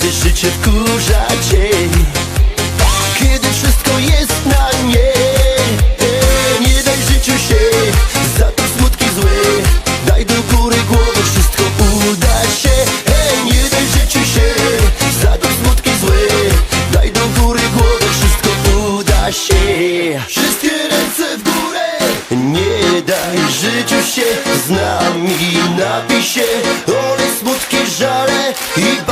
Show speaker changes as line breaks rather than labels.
życie wkurza cię Kiedy wszystko jest na nie Nie daj życiu się za to smutki złe Daj do góry głowę, wszystko uda się nie daj życiu się za to smutki złe Daj do góry głowę, wszystko uda się. Wszystkie ręce w górę Nie daj życiu się z nami Napij się, olej smutki, żale I